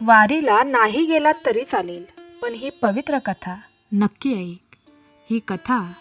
वारीला नाही गेलात तरी चालेल. पण ही पवित्र कथा नक्की ऐक. ही कथा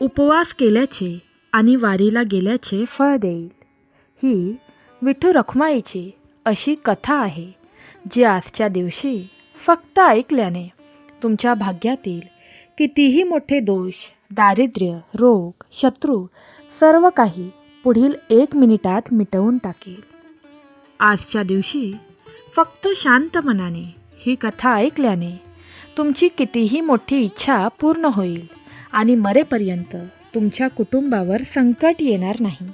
उपवास केल्याचे आणि वारीला गेल्याचे फळ देईल. ही विठू रखुमाईची अशी कथा आहे जी आजच्या दिवशी फक्त ऐकल्याने तुमच्या भाग्यातील कितीही मोठे दोष दारिद्र्य रोग शत्रू सर्व काही पुढील एक मिनिटात मिटवून टाकेल. आजच्या दिवशी फक्त शांत मनाने ही कथा ऐकल्याने तुमची कितीही मोठी इच्छा पूर्ण होईल आणि मरेपर्यंत तुमच्या कुटुंबावर संकट येणार नाही.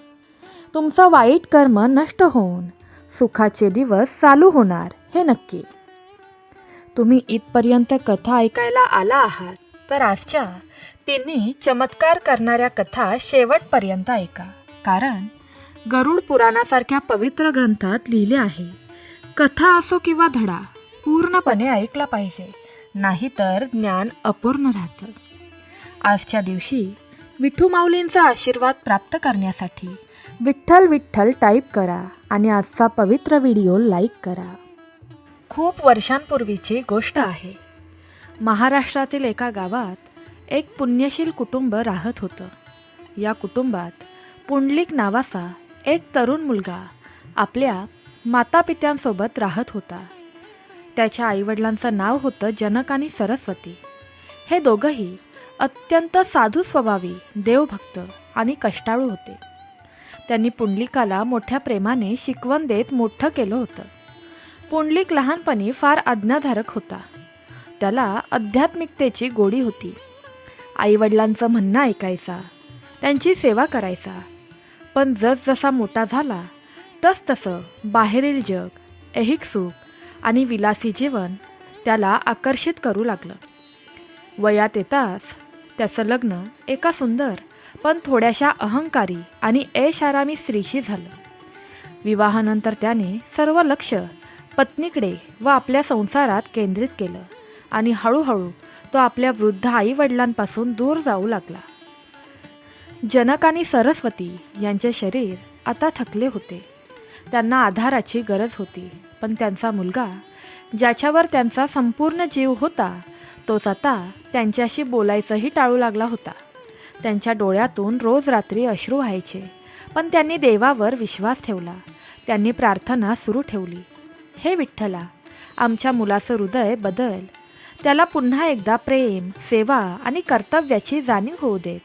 तुमचं वाईट कर्म नष्ट होऊन सुखाचे दिवस चालू होणार हे नक्की. तुम्ही इथपर्यंत कथा ऐकायला आला आहात तर आजच्या तिन्ही चमत्कार करणाऱ्या कथा शेवटपर्यंत ऐका कारण गरुड पुराणासारख्या पवित्र ग्रंथात लिहिले आहे. कथा असो किंवा धडा पूर्णपणे ऐकला पाहिजे. नाहीतर ज्ञान अपूर्ण राहतं. आजच्या दिवशी विठू माऊलींचा आशीर्वाद प्राप्त करण्यासाठी विठ्ठल विठ्ठल टाईप करा आणि आजचा पवित्र व्हिडिओ लाईक करा. खूप वर्षांपूर्वीची गोष्ट आहे. महाराष्ट्रातील एका गावात एक पुण्यशील कुटुंब राहत होतं. या कुटुंबात पुंडलिक नावाचा एक तरुण मुलगा आपल्या मातापित्यांसोबत राहत होता. त्याच्या आईवडिलांचं नाव होतं जनक आणि सरस्वती. हे दोघंही अत्यंत साधू स्वभावी देवभक्त आणि कष्टाळू होते. त्यांनी पुंडलिकाला मोठ्या प्रेमाने शिकवण देत मोठं केलं होतं. पुंडलिक लहानपणी फार आज्ञाधारक होता. त्याला आध्यात्मिकतेची गोडी होती. आईवडिलांचं म्हणणं ऐकायचा त्यांची सेवा करायचा. पण जसजसा मोठा झाला तसतसं बाहेरील जग ऐहिक सुख आणि विलासी जीवन त्याला आकर्षित करू लागलं. वयात येताच त्याचं लग्न एका सुंदर पण थोड्याशा अहंकारी आणि ऐशारामी स्त्रीशी झालं. विवाहानंतर त्याने सर्व लक्ष पत्नीकडे व आपल्या संसारात केंद्रित केलं आणि हळूहळू तो आपल्या वृद्ध आईवडिलांपासून दूर जाऊ लागला. जनक आणि सरस्वती यांचे शरीर आता थकले होते. त्यांना आधाराची गरज होती. पण त्यांचा मुलगा ज्याच्यावर त्यांचा संपूर्ण जीव होता तोच आता त्यांच्याशी बोलायचंही टाळू लागला होता. त्यांच्या डोळ्यातून रोज रात्री अश्रू व्हायचे पण त्यांनी देवावर विश्वास ठेवला. त्यांनी प्रार्थना सुरू ठेवली. हे विठ्ठला आमच्या मुलाचं हृदय बदल. त्याला पुन्हा एकदा प्रेम सेवा आणि कर्तव्याची जाणीव होऊ देत.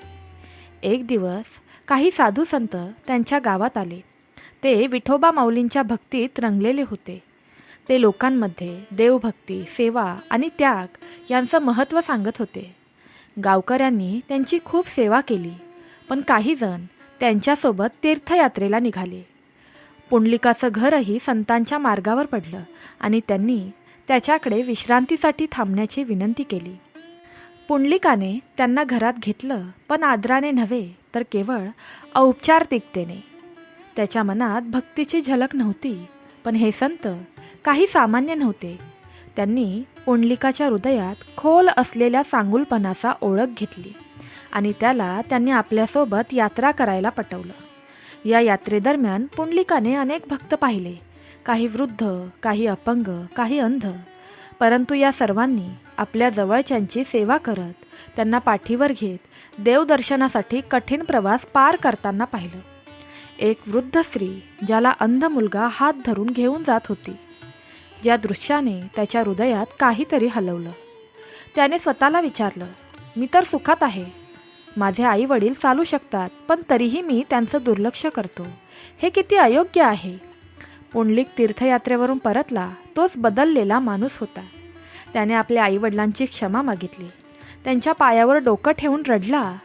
एक दिवस काही साधू संत त्यांच्या गावात आले. ते विठोबा माऊलींच्या भक्तीत रंगलेले होते. ते लोकांमध्ये देवभक्ती सेवा आणि त्याग यांचं महत्त्व सांगत होते. गावकऱ्यांनी त्यांची खूप सेवा केली पण काहीजण त्यांच्यासोबत तीर्थयात्रेला निघाले. पुंडलिकाचं घरही संतांच्या मार्गावर पडलं आणि त्यांनी त्याच्याकडे विश्रांतीसाठी थांबण्याची विनंती केली. पुंडलिकाने त्यांना घरात घेतलं पण आदराने नव्हे तर केवळ औपचारिकतेने. त्याच्या मनात भक्तीची झलक नव्हती पण हे संत काही सामान्य नव्हते. त्यांनी पुंडलिकाच्या हृदयात खोल असलेल्या चांगुलपणाचा ओळख घेतली आणि त्याला त्यांनी आपल्यासोबत यात्रा करायला पटवलं. या यात्रेदरम्यान पुंडलिकाने अनेक भक्त पाहिले काही वृद्ध काही अपंग काही अंध. परंतु या सर्वांनी आपल्या जवळच्यांची सेवा करत त्यांना पाठीवर घेत देवदर्शनासाठी कठीण प्रवास पार करताना पाहिलं. एक वृद्ध स्त्री ज्याला अंध मुलगा हात धरून घेऊन जात होती. या दृश्याने त्याच्या हृदयात काहीतरी हलवलं. त्याने स्वतःला विचारलं मी तर सुखात आहे. माझे आई वडील चालू शकतात पण तरीही मी त्यांचं दुर्लक्ष करतो. हे किती अयोग्य आहे. पुंडलिक तीर्थयात्रेवरून परतला तोच बदललेला माणूस होता. त्याने आपल्या आईवडिलांची क्षमा मागितली. त्यांच्या पायावर डोकं ठेवून रडला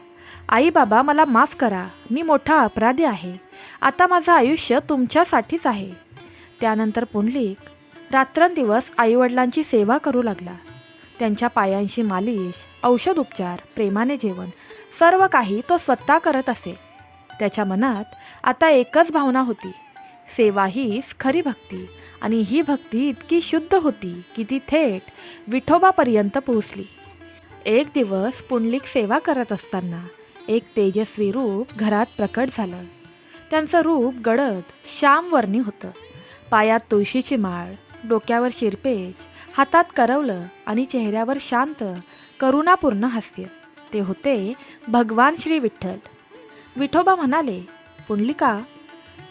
आई बाबा मला माफ करा. मी मोठा अपराधी आहे. आता माझं आयुष्य तुमच्यासाठीच आहे. त्यानंतर पुंडलिक रात्रंदिवस आईवडिलांची सेवा करू लागला. त्यांच्या पायांशी मालिश औषध उपचार प्रेमाने जेवण सर्व काही तो स्वतः करत असे. त्याच्या मनात आता एकच भावना होती. सेवा हीच खरी भक्ती आणि ही भक्ती इतकी शुद्ध होती की ती थेट विठोबापर्यंत पोहोचली. एक दिवस पुंडलिक सेवा करत असताना एक तेजस्वी रूप घरात प्रकट झालं. त्यांचं रूप गडद श्यामवर्णी होतं. पायात तुळशीची माळ डोक्यावर शिरपेच हातात करवलं आणि चेहऱ्यावर शांत करुणापूर्ण हास्य. ते होते भगवान श्री विठ्ठल. विठोबा म्हणाले पुंडलिका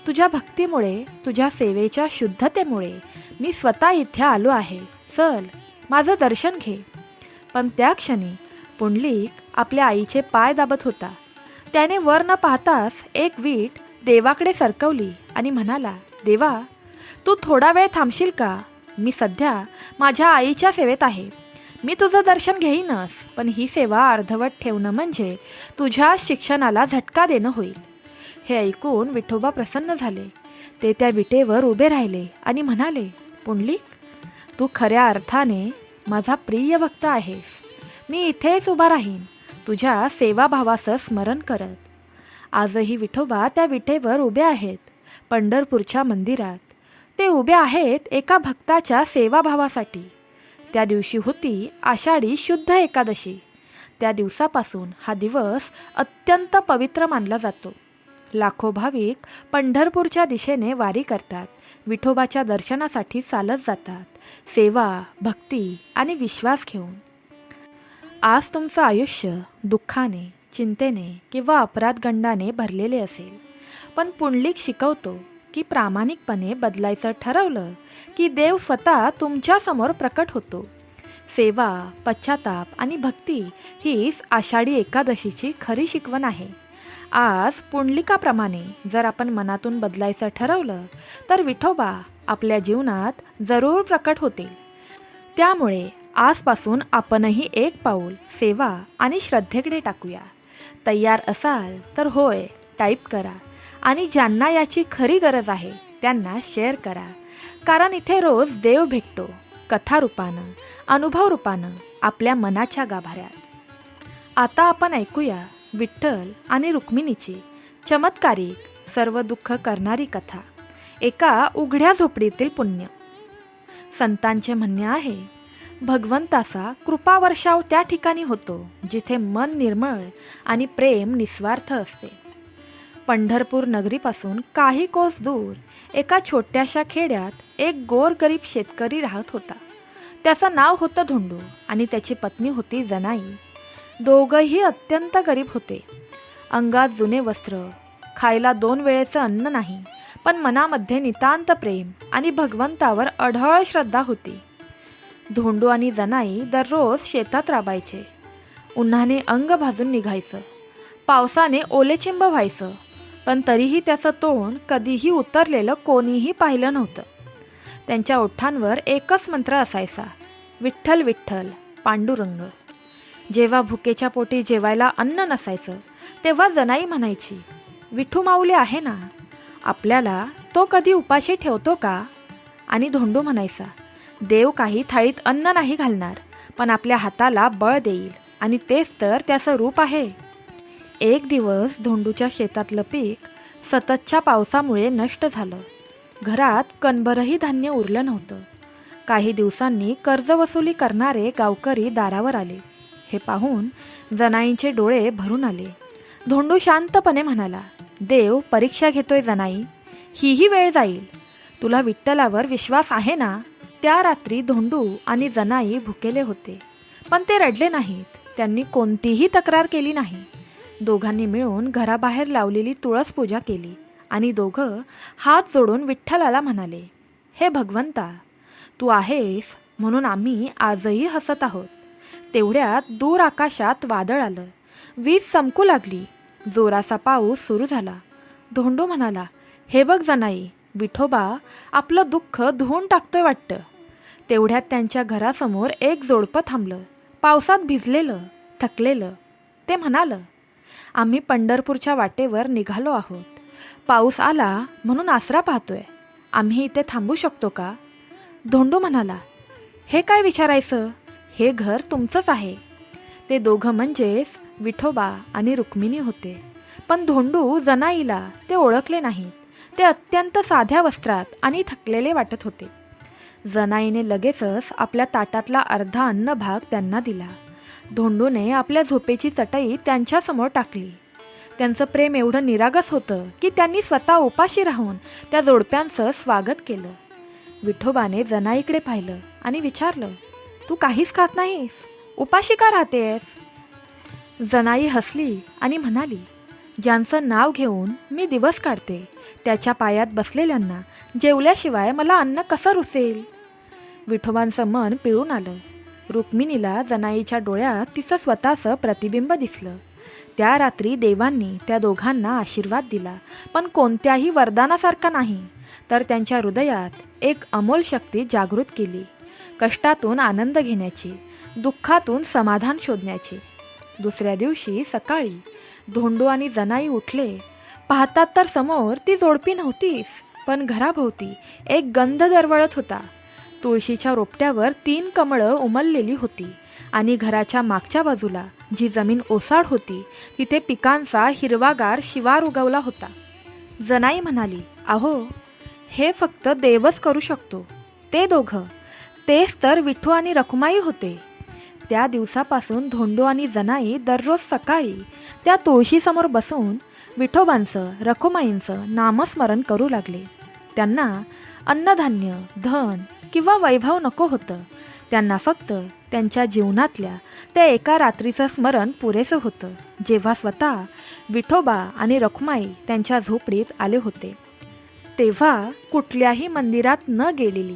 तुझ्या भक्तीमुळे तुझ्या सेवेच्या शुद्धतेमुळे मी स्वतः इथे आलो आहे. चल माझं दर्शन घे. पण त्या क्षणी पुंडलिक आपल्या आईचे पाय दाबत होता. त्याने वर न पाहताच एक वीट देवाकडे सरकवली आणि म्हणाला देवा तू थोडा वेळ थांबशील का? मी सध्या माझ्या आईच्या सेवेत आहे. मी तुझं दर्शन घेईनच पण ही सेवा अर्धवट ठेवणं म्हणजे तुझ्या शिक्षणाला झटका देणं होईल. हे ऐकून विठोबा प्रसन्न झाले. ते त्या विटेवर उभे राहिले आणि म्हणाले पुंडलिक तू खऱ्या अर्थाने माझा प्रिय भक्त आहेस. मी इथेच उभा राहीन. तुझ्या सेवाभावाचं स्मरण करत. आजही विठोबा त्या विठेवर उभे आहेत. पंढरपूरच्या मंदिरात. ते उभे आहेत एका भक्ताच्या सेवाभावासाठी. त्या दिवशी होती आषाढी शुद्ध एकादशी. त्या दिवसापासून हा दिवस अत्यंत पवित्र मानला जातो. लाखो भाविक पंढरपूरच्या दिशेने वारी करतात. विठोबाच्या दर्शनासाठी चालत जातात. सेवा भक्ती आणि विश्वास घेऊन. आज तुमचं आयुष्य दुःखाने चिंतेने किंवा अपराधगंडाने भरलेले असेल. पण पुंडलिक शिकवतो की प्रामाणिकपणे बदलायचं ठरवलं की देव स्वतः तुमच्यासमोर प्रकट होतो. सेवा पश्चाताप आणि भक्ती हीच आषाढी एकादशीची खरी शिकवण आहे. आज पुंडलिकाप्रमाणे जर आपण मनातून बदलायचं ठरवलं तर विठोबा आपल्या जीवनात जरूर प्रकट होतील त्यामुळे आजपासून आपणही एक पाऊल सेवा आणि श्रद्धेकडे टाकूया. तयार असाल तर होय टाईप करा आणि ज्यांना याची खरी गरज आहे त्यांना शेअर करा. कारण इथे रोज देव भेटतो कथारूपानं अनुभव रूपानं आपल्या मनाच्या गाभाऱ्यात. आता आपण ऐकूया विठ्ठल आणि रुक्मिणीची चमत्कारिक सर्व दुःख करणारी कथा एका उघड्या झोपडीतील पुण्य. संतांचे म्हणणे आहे भगवंताचा कृपावर्षाव त्या ठिकाणी होतो जिथे मन निर्मळ आणि प्रेम निस्वार्थ असते. पंढरपूर नगरीपासून काही कोस दूर एका छोट्याशा खेड्यात एक गोरगरीब शेतकरी राहत होता. त्याचं नाव होतं धोंडू आणि त्याची पत्नी होती जनाई. दोघंही अत्यंत गरीब होते. अंगात जुने वस्त्र खायला दोन वेळेचं अन्न नाही पण मनामध्ये नितांत प्रेम आणि भगवंतावर अढळ श्रद्धा होती. धोंडू आणि जनाई दररोज शेतात राबायचे. उन्हाने अंग भाजून निघायचं. पावसाने ओलेचिंब व्हायचं. पण तरीही त्याचं तोंड कधीही उतरलेलं कोणीही पाहिलं नव्हतं. त्यांच्या ओठांवर एकच मंत्र असायचा विठ्ठल विठ्ठल पांडुरंग. जेव्हा भुकेच्या पोटी जेवायला अन्न नसायचं तेव्हा जनाई म्हणायची विठू माऊली आहे ना? आपल्याला तो कधी उपाशी ठेवतो का? आणि धोंडू म्हणायचा देव काही थाळीत अन्न नाही घालणार पण आपल्या हाताला बळ देईल आणि तेच तर त्याचं रूप आहे. एक दिवस धोंडूच्या शेतातलं पीक सततच्या पावसामुळे नष्ट झालं. घरात कणभरही धान्य उरलं नव्हतं. काही दिवसांनी कर्जवसुली करणारे गावकरी दारावर आले. हे पाहून जनाईंचे डोळे भरून आले. धोंडू शांतपणे म्हणाला देव परीक्षा घेतोय जनाई हीही वेळ जाईल. तुला विठ्ठलावर विश्वास आहे ना? त्या रात्री धोंडू आणि जनाई भुकेले होते. पण ते रडले नाहीत. त्यांनी कोणतीही तक्रार केली नाही. दोघांनी मिळून घराबाहेर लावलेली तुळस पूजा केली आणि दोघं हात जोडून विठ्ठलाला म्हणाले हे भगवंता तू आहेस म्हणून आम्ही आजही हसत आहोत. तेवढ्यात दूर आकाशात वादळ आलं. वीज चमकू लागली. जोराचा पाऊस सुरू झाला. धोंडू म्हणाला हे बघ जनाई विठोबा आपलं दुःख धुवून टाकतोय वाटतं. तेवढ्यात त्यांच्या घरासमोर एक जोडपं थांबलं. पावसात भिजलेलं थकलेलं. ते म्हणालं आम्ही पंढरपूरच्या वाटेवर निघालो आहोत. पाऊस आला म्हणून आसरा पाहतोय. आम्ही इथे थांबू शकतो का? धोंडू म्हणाला हे काय विचारायचं? हे घर तुमचंच आहे. ते दोघं म्हणजेच विठोबा आणि रुक्मिणी होते. पण धोंडू जनाईला ते ओळखले नाहीत. ते अत्यंत साध्या वस्त्रात आणि थकलेले वाटत होते. जनाईने लगेचच आपल्या ताटातला अर्धा अन्न भाग त्यांना दिला. धोंडूने आपल्या झोपेची चटई त्यांच्यासमोर टाकली. त्यांचं प्रेम एवढं निरागस होतं की त्यांनी स्वतः उपाशी राहून त्या जोडप्यांचं स्वागत केलं. विठोबाने जनाईकडे पाहिलं आणि विचारलं तू काहीच खात नाहीस. उपाशी का राहतेस? जनाई हसली आणि म्हणाली ज्यांचं नाव घेऊन मी दिवस काढते. त्याच्या पायात बसलेल्यांना जेवल्याशिवाय मला अन्न कसं रुसेल? विठोबांचं मन पिळून आलं. रुक्मिणीला जनाईच्या डोळ्यात तिचं स्वतःचं प्रतिबिंब दिसलं. त्या रात्री देवांनी त्या दोघांना आशीर्वाद दिला पण कोणत्याही वरदानासारखा नाही. तर त्यांच्या हृदयात एक अमोल शक्ती जागृत केली. कष्टातून आनंद घेण्याची दुःखातून समाधान शोधण्याची. दुसऱ्या दिवशी सकाळी धोंडू आणि जनाई उठले. पाहतात तर समोर ती जोडपी नव्हतीच पण घराभोवती एक गंध दरवळत होता. तुळशीच्या रोपट्यावर तीन कमळं उमललेली होती आणि घराच्या मागच्या बाजूला जी जमीन ओसाड होती तिथे पिकांचा हिरवागार शिवार उगवला होता. जनाई म्हणाली अहो हे फक्त देवच करू शकतो. ते दोघं तेच तर विठू आणि रखुमाई होते. त्या दिवसापासून धोंडो आणि जनाई दररोज सकाळी त्या तुळशीसमोर बसून विठोबांचं रखुमाईंचं नामस्मरण करू लागले. त्यांना अन्नधान्य धन किंवा वैभव नको होतं. त्यांना फक्त त्यांच्या जीवनातल्या त्या एका रात्रीचं स्मरण पुरेसं होतं जेव्हा स्वतः विठोबा आणि रखुमाई त्यांच्या झोपडीत आले होते. तेव्हा कुठल्याही मंदिरात न गेलेली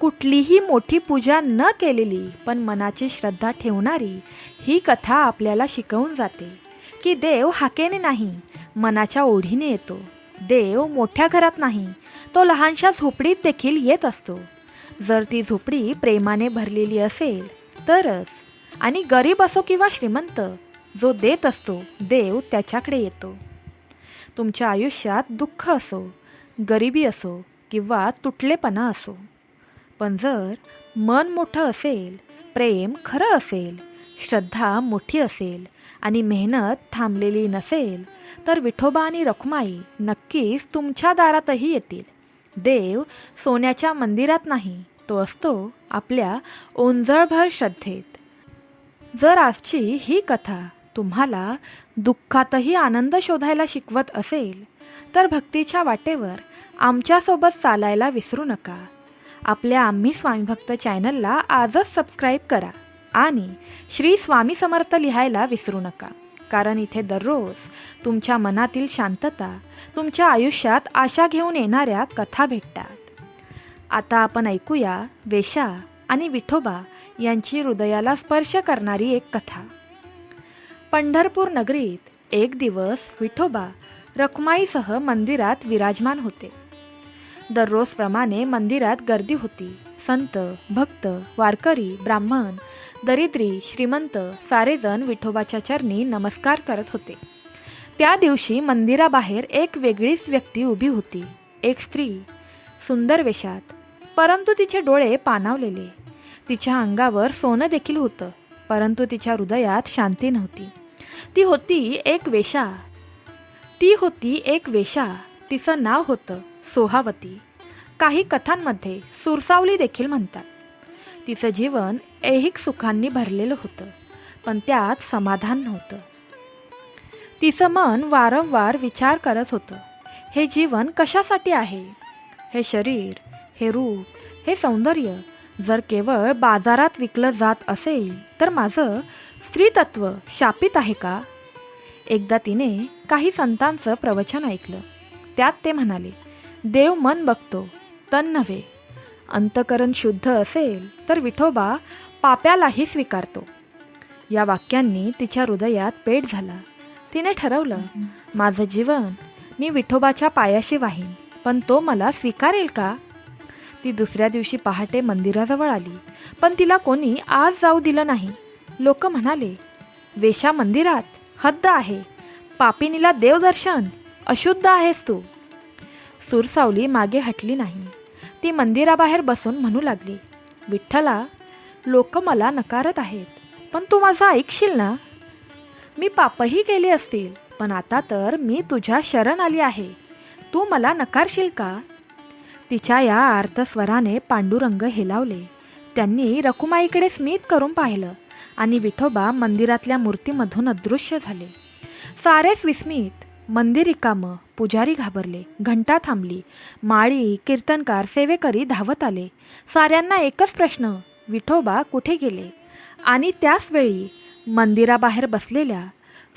कुठलीही मोठी पूजा न केलेली पण मनाची श्रद्धा ठेवणारी ही कथा आपल्याला शिकवून जाते की देव हाकेने नाही मनाच्या ओढीने येतो. देव मोठ्या घरात नाही तो लहानशा झोपडीत देखील येत असतो. जर ती झोपडी प्रेमाने भरलेली असेल तरच. आणि गरीब असो किंवा श्रीमंत जो देत असतो देव त्याच्याकडे येतो. तुमच्या आयुष्यात दुःख असो गरिबी असो किंवा तुटलेपणा असो. पण जर मन मोठं असेल प्रेम खरं असेल श्रद्धा मोठी असेल आणि मेहनत थांबलेली नसेल तर विठोबा आणि रखुमाई नक्कीच तुमच्या दारातही येतील. देव सोन्याच्या मंदिरात नाही तो असतो आपल्या ओंजळभर श्रद्धेत. जर आजची ही कथा तुम्हाला दुःखातही आनंद शोधायला शिकवत असेल तर भक्तीच्या वाटेवर आमच्यासोबत चालायला विसरू नका. आपल्या आम्ही स्वामीभक्त चॅनलला आजच सबस्क्राईब करा आणि श्री स्वामी समर्थ लिहायला विसरू नका. कारण इथे दररोज तुमच्या मनातील शांतता तुमच्या आयुष्यात आशा घेऊन येणाऱ्या कथा भेटतात. आता आपण ऐकूया वेशा आणि विठोबा यांची हृदयाला स्पर्श करणारी एक कथा. पंढरपूर नगरीत एक दिवस विठोबा रखुमाईसह मंदिरात विराजमान होते. दररोजप्रमाणे मंदिरात गर्दी होती. संत भक्त वारकरी ब्राह्मण दरिद्री श्रीमंत सारेजण विठोबाच्या चरणी नमस्कार करत होते. त्या दिवशी मंदिराबाहेर एक वेगळीच व्यक्ती उभी होती. एक स्त्री सुंदर वेशात परंतु तिचे डोळे पानावलेले तिच्या अंगावर सोनं देखील होतं परंतु तिच्या हृदयात शांती नव्हती. ती होती एक वेशा. ती होती एक वेशा. तिचं नाव होतं सोहावती. काही कथांमध्ये सुरसावली देखील म्हणतात. तिचं जीवन ऐहिक सुखांनी भरलेलं होतं पण त्यात समाधान नव्हतं. तिचं मन वारंवार विचार करत होतं हे जीवन कशासाठी आहे? हे शरीर हे रूप हे सौंदर्य जर केवळ बाजारात विकलं जात असेल तर माझं स्त्रीतत्व शापित आहे का? एकदा तिने काही संतांचं प्रवचन ऐकलं. त्यात ते म्हणाले देव मन बघतो तन नव्हे. अंतकरण शुद्ध असेल तर विठोबा पाप्यालाही स्वीकारतो. या वाक्यांनी तिच्या हृदयात पेट झाला. तिने ठरवलं माझं जीवन मी विठोबाच्या पायाशी वाहीन पण तो मला स्वीकारेल का? ती दुसऱ्या दिवशी पहाटे मंदिराजवळ आली पण तिला कोणी आज जाऊ दिलं नाही. लोक म्हणाले वेशा मंदिरात हद्द आहे. पापिनीला देवदर्शन अशुद्ध आहेस तू. सुरसावली मागे हटली नाही. ती मंदिराबाहेर बसून म्हणू लागली विठ्ठला लोक मला नकारत आहेत पण तू माझं ऐकशील ना? मी पापही केली असतील पण आता तर मी तुझ्या शरण आली आहे. तू मला नकारशील का? तिच्या या आर्तस्वराने पांडुरंग हेलावले. त्यांनी रखुमाईकडे स्मित करून पाहिलं आणि विठोबा मंदिरातल्या मूर्तीमधून अदृश्य झाले. सारेच विस्मित मंदिर रिकामं पुजारी घाबरले घंटा थांबली माळी कीर्तनकार सेवेकरी धावत आले. साऱ्यांना एकच प्रश्न विठोबा कुठे गेले? आणि त्याचवेळी मंदिराबाहेर बसलेल्या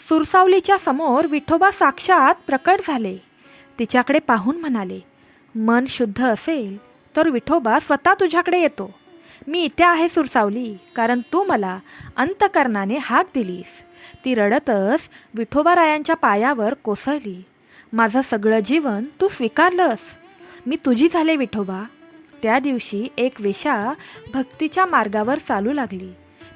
सुरसावलीच्या समोर विठोबा साक्षात प्रकट झाले. तिच्याकडे पाहून म्हणाले मन शुद्ध असेल तर विठोबा स्वतः तुझ्याकडे येतो. मी इथे आहे सुरसावली कारण तू मला अंतकरणाने हाक दिलीस. ती रडतच विठोबारायांच्या पायावर कोसळली. माझं सगळं जीवन तू स्वीकारलंस. मी तुझी झाले विठोबा. त्या दिवशी एक वेशा भक्तीच्या मार्गावर चालू लागली.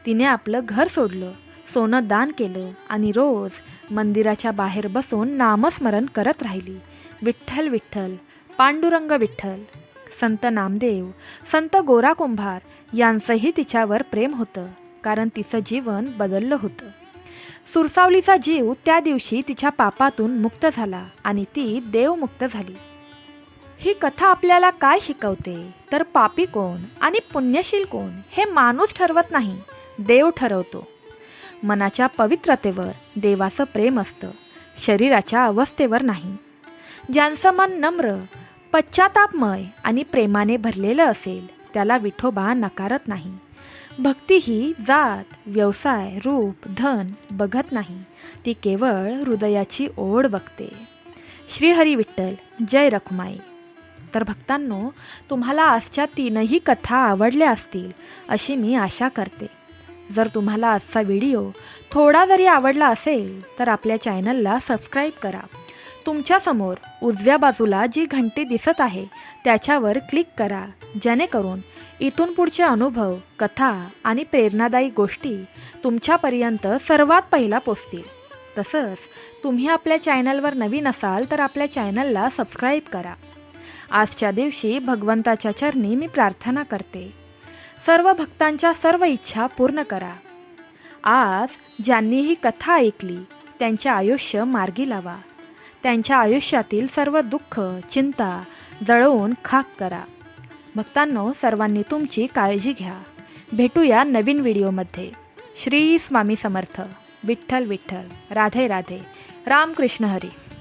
तिने आपलं घर सोडलं सोनं दान केलं आणि रोज मंदिराच्या बाहेर बसून नामस्मरण करत राहिली. विठ्ठल विठ्ठल पांडुरंग विठ्ठल. संत नामदेव संत गोरा कुंभार यांचंही तिच्यावर प्रेम होतं कारण तिचं जीवन बदललं होतं. सुरसावलीचा जीव त्या दिवशी तिच्या पापातून मुक्त झाला आणि ती देवमुक्त झाली. ही कथा आपल्याला काय शिकवते? तर पापी कोण आणि पुण्यशील कोण हे माणूस ठरवत नाही देव ठरवतो. मनाच्या पवित्रतेवर देवाचं प्रेम असतं शरीराच्या अवस्थेवर नाही. ज्यांचं मन नम्र पश्चातापमय आणि प्रेमाने भरलेलं असेल त्याला विठोबा नकारत नाही. भक्ती ही जात व्यवसाय रूप धन बघत नाही. ती केवळ हृदयाची ओढ बघते. श्रीहरी विठ्ठल जय रखुमाई. तर भक्तांनो तुम्हाला आजच्या तीनही कथा आवडल्या असतील अशी मी आशा करते. जर तुम्हाला आजचा व्हिडिओ थोडा जरी आवडला असेल तर आपल्या चॅनलला सबस्क्राईब करा. तुमच्यासमोर उजव्या बाजूला जी घंटी दिसत आहे त्याच्यावर क्लिक करा. जेणेकरून इथून पुढचे अनुभव कथा आणि प्रेरणादायी गोष्टी तुमच्यापर्यंत सर्वात पहिला पोचतील. तसंच तुम्ही आपल्या चॅनलवर नवीन असाल तर आपल्या चॅनलला सबस्क्राईब करा. आजच्या दिवशी भगवंताच्या चरणी मी प्रार्थना करते. सर्व भक्तांच्या सर्व इच्छा पूर्ण करा. आज ज्यांनी ही कथा ऐकली त्यांचे आयुष्य मार्गी लावा. त्यांच्या आयुष्यातील सर्व दुःख चिंता जळवून खाक करा. भक्तांनो सर्वांनी तुमची काळजी घ्या. भेटूया नवीन व्हिडिओमध्ये. श्री स्वामी समर्थ. विठ्ठल विठ्ठल. राधे राधे. रामकृष्ण हरी.